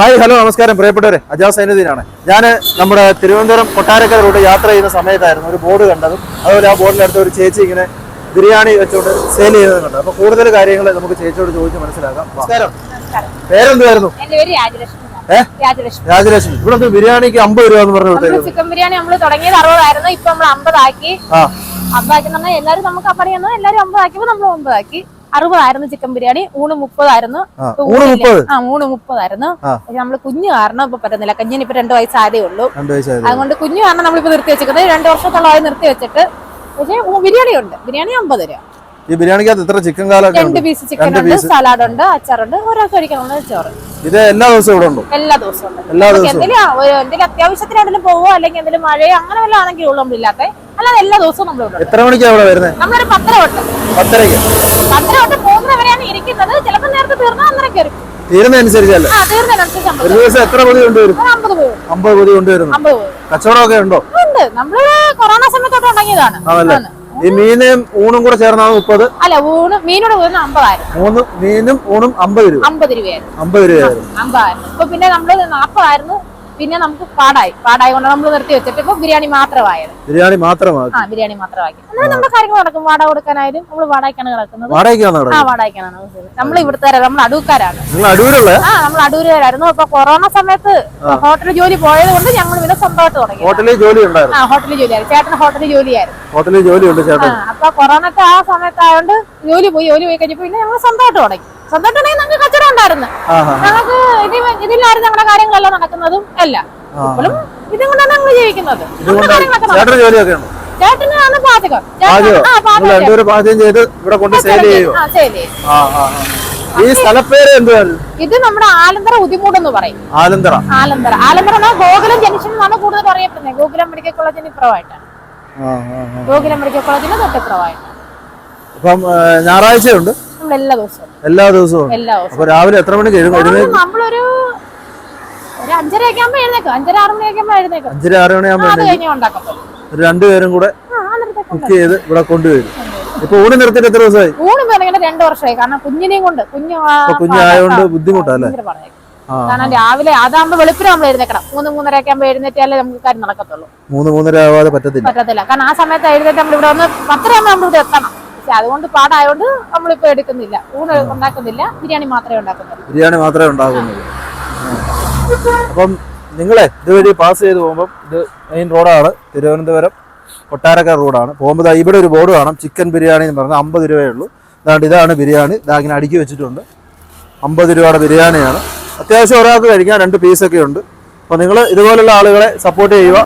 Hi hello നമസ്കാരം. പ്രിയപ്പെട്ടവരെ അജാസ് സൈനുദ്ദീനാണ്. ഞാൻ നമ്മുടെ തിരുവനന്തപുരം കൊട്ടാരക്കര റൂട്ട് യാത്ര ചെയ്യുന്ന സമയത്തായിരുന്നു ഒരു ബോർഡ് കണ്ടതും. അതുപോലെ ആ ബോർഡിനടുത്ത് ഒരു ചേച്ചി ഇങ്ങനെ ബിരിയാണി വെച്ചുകൊണ്ട് സെയിൽ ചെയ്യുന്നത് കണ്ടത്. അപ്പൊ കൂടുതൽ കാര്യങ്ങൾ നമുക്ക് ചേച്ചിയോട് ചോദിച്ച് മനസ്സിലാക്കാം. നമസ്കാരം നമസ്കാരം. പേരെന്തുവായിരുന്നു? എന്റെ പേര് രാജലക്ഷ്മി. ഇവിടെ ബിരിയാണിക്ക് അമ്പത് രൂപ എന്ന് പറഞ്ഞു ചിക്കൻ ബിരിയാണി നമ്മൾ തുടങ്ങിയത് അറുപതായിരുന്നു. ഇപ്പൊ നമ്മൾ അമ്പതാക്കി. ആ. അമ്പതാക്കി എല്ലാരും നമുക്ക് പണിയെന്ന് എല്ലാരും അമ്പതാക്കിയപ്പോ നമ്മൾ ഒമ്പതാക്കി അറുപതായിരുന്നു ചിക്കൻ ബിരിയാണി ഊണ് മുപ്പതായിരുന്നു ആ ഊണ് മുപ്പതായിരുന്നു. പക്ഷെ നമ്മൾ കുഞ്ഞു കാരണം ഇപ്പൊ പറ്റുന്നില്ല കഞ്ഞിന് ഇപ്പൊ രണ്ടു വയസ്സായതേ ഉള്ളൂ. അതുകൊണ്ട് കുഞ്ഞു കാരണം നമ്മളിപ്പോ നിർത്തി വെച്ചിരിക്കുന്നത് രണ്ടു വർഷത്തോളമായി നിർത്തി വെച്ചിട്ട് പക്ഷേ ബിരിയാണി ഉണ്ട്. ബിരിയാണി അമ്പത് രൂപ. ഈ ബിരിയാണിക്കകത്ത് എത്ര ചിക്കൻ രണ്ട് പീസ് ചിക്കൻ ഉണ്ട്. സലാഡ് ഉണ്ട് അച്ചാറുണ്ട് ഒരാൾക്ക് കഴിക്കാനുള്ള ചോറ്. ഇത് എല്ലാ ദിവസവും ഇവിടെ ഉണ്ടോ? എല്ലാ ദിവസവും എല്ലാ ദിവസവും. എന്തെങ്കിലും അത്യാവശ്യത്തിനാണെങ്കിലും പോവോ അല്ലെങ്കിൽ എന്തെങ്കിലും മഴയോ അങ്ങനെ വല്ല ആണെങ്കിലും ഉള്ളൂ നമ്മളില്ലാത്ത അല്ലാതെ എല്ലാ ദിവസവും നമ്മൾ. എത്ര മണിക്കാണ് ഇവിടെ വരുന്നത് നമ്മളൊരു പത്തര തൊട്ട്. പത്തരയ്ക്ക്. പത്തര തൊട്ട് മൂന്നര വരെയാണ് ഇരിക്കുന്നത്. ചിലപ്പോൾ നേരത്തെ തീർന്നാൽ അന്നേരം കയറി തീരുന്നതനുസരിച്ചല്ലേ ഒരു ദിവസം എത്ര പൊതി കൊണ്ടുവരും? അമ്പത് പൊതി കൊണ്ടുവരുന്നു. കച്ചവടമൊക്കെ ഉണ്ടോ? ഉണ്ട്. നമ്മൾ കൊറോണ സമയത്തോട്ട് തുടങ്ങിയതാണ് ആണല്ലേ? ഈ മീനും ഊണും കൂടെ ചേർന്നാണ് മുപ്പത്? അല്ല ഊണ് മീനോട് പോകുന്ന അമ്പതായിരുന്നു മൂന്ന് മീനും ഊണും അമ്പത് രൂപ. അമ്പത് രൂപയായിരുന്നു. അമ്പത് രൂപയായിരുന്നു. അമ്പതായിരുന്നു ഇപ്പൊ പിന്നെ നമ്മൾ നാപ്പതായിരുന്നു. പിന്നെ നമുക്ക് പാടായി പാടായി കൊണ്ട് നമ്മൾ നിർത്തി വെച്ചിട്ട് ഇപ്പൊ ബിരിയാണി മാത്രമായത്. ബിരിയാണി മാത്രമാക്കി ആ ബിരിയാണി മാത്രമാക്കി. അങ്ങനെ നമ്മുടെ കാര്യങ്ങൾ നടക്കും. വാട കൊടുക്കാനായാലും നമ്മൾ വാടകയ്ക്കാണ് കിടക്കുന്നത്. ആ വാടകയ്ക്കാണ് നമ്മൾ ഇവിടുത്തെ നമ്മൾ അടൂക്കാരാണ് ആ നമ്മൾ അടൂരുകാരായിരുന്നു. അപ്പൊ കൊറോണ സമയത്ത് ഹോട്ടൽ ജോലി പോയത് കൊണ്ട് ഞങ്ങൾ ഇവിടെ സ്വന്തമായിട്ട് തുടങ്ങി. ഹോട്ടലിൽ ജോലി ഉണ്ടായിരുന്നു. ആ ഹോട്ടലിൽ ജോലിയായിരുന്നു ചേട്ടൻ ഹോട്ടലിൽ ജോലിയായിരുന്നു ഹോട്ടലിൽ ജോലി ഉണ്ട് ആ ചേട്ടൻ അപ്പൊ കൊറോണത്തെ ആ സമയത്തായോണ്ട് ജോലി പോയി ജോലി പോയി കഴിഞ്ഞപ്പോ പിന്നെ ഞങ്ങൾ സ്വന്തമായിട്ട് തുടങ്ങി. സ്വന്തമായിട്ട് ഞങ്ങൾക്ക് കച്ചവടം ഉണ്ടായിരുന്നു. ഞങ്ങൾക്ക് ഇത് ഇതിലായിരുന്നു നമ്മുടെ കാര്യങ്ങളെല്ലാം നടക്കുന്നതും അല്ല ഇപ്പോഴും ഇതും കൊണ്ടാണ് ഞങ്ങൾ ജീവിക്കുന്നത്. ചേട്ടനാണ് പാചകം. പാചകം. ചെയ്ത് ഇവിടെ കൊണ്ട് സെയിൽ ചെയ്യും. ഈ സ്ഥലപ്പേര് എന്താണ് ഇത് നമ്മുടെ ആലന്തറ ഉദിമൂട് എന്ന് പറയും. ആലന്തറ. ആലന്തറ. ആലന്തറ ഗോകുലം ജംഗ്ഷൻ എന്നാണ് കൂടുതൽ അറിയപ്പെടുന്നത്. ഗോകുലം മെഡിക്കൽ കോളേജിന് ഇപ്പുറമായിട്ടാണ്. ഗോകുലം മെഡിക്കൽ കോളേജിന് തൊട്ടിപ്പുറമായിട്ടാണ്. അപ്പം ഉണ്ട് ഞായറാഴ്ചയുണ്ട്. നമ്മൾ എല്ലാ ദിവസവും. എല്ലാ ദിവസവും. ഉണ്ട്. എല്ലാ ദിവസവും. അപ്പൊ രാവിലെ എത്ര മണിക്ക് നമ്മളൊരു ഒരു അഞ്ചരയൊക്കെ ആകുമ്പോ എഴുന്നേക്കും. അഞ്ചര ആറ് മണിയൊക്കെ ആകുമ്പോ എഴുന്നേക്കും. അഞ്ചര ആറ് ആ, മണിയാകുമ്പോ ഒരു രണ്ടുപേരും കൂടെ കുക്ക് ചെയ്ത് ഇവിടെ കൊണ്ടുവരും. ഇപ്പൊ ഊണ് നിർത്തിട്ട് എത്ര ദിവസമായി? ഊണ് ഇങ്ങനെ രണ്ടു വർഷമായി. കാരണം കുഞ്ഞിനെയും കൊണ്ട് കുഞ്ഞു കുഞ്ഞായോണ്ട് ബുദ്ധിമുട്ടല്ലേ കാരണം രാവിലെ അതാകുമ്പോ വെളുപ്പിന് നമ്മൾ എഴുന്നേക്കണം. മൂന്ന് മൂന്നര ഒക്കെ ആകുമ്പോ എഴുന്നേറ്റാലേ നമുക്ക് കാര്യം നടക്കത്തുള്ളൂ. മൂന്ന് മൂന്നര ആവാതെ പറ്റത്തില്ല. പറ്റത്തില്ല. കാരണം ആ സമയത്ത് എഴുന്നേറ്റ് നമ്മൾ ഇവിടെ വന്ന് പത്തരയാകുമ്പോൾ നമ്മൾ ഇവിടെ എത്തണം. പക്ഷെ അതുകൊണ്ട് പാടായോണ്ട് നമ്മളിപ്പോ എടുക്കുന്നില്ല. ഊണ് ഉണ്ടാക്കുന്നില്ല. ബിരിയാണി മാത്രമേ ഉണ്ടാക്കുന്നുള്ളൂ. ബിരിയാണി മാത്രമേ ഉണ്ടാക്കുന്നുള്ളൂ. അപ്പം നിങ്ങളെ ഇതുവഴി പാസ് ചെയ്ത് പോകുമ്പോൾ ഇത് മെയിൻ റോഡാണ് തിരുവനന്തപുരം കൊട്ടാരക്കര റോഡാണ് പോകുമ്പോൾ ഇവിടെ ഒരു ബോർഡ് കാണാം. ചിക്കൻ ബിരിയാണി എന്ന് പറഞ്ഞാൽ അമ്പത് രൂപയേ ഉള്ളൂ. അതാണ്ട് ഇതാണ് ബിരിയാണി. ഇതാ ഇങ്ങനെ അടുക്കി വെച്ചിട്ടുണ്ട്. അമ്പത് രൂപയുടെ ബിരിയാണിയാണ്. അത്യാവശ്യം ഒരാൾക്ക് കഴിക്കാൻ രണ്ട് പീസൊക്കെ ഉണ്ട്. അപ്പോൾ നിങ്ങൾ ഇതുപോലുള്ള ആളുകളെ സപ്പോർട്ട് ചെയ്യുക.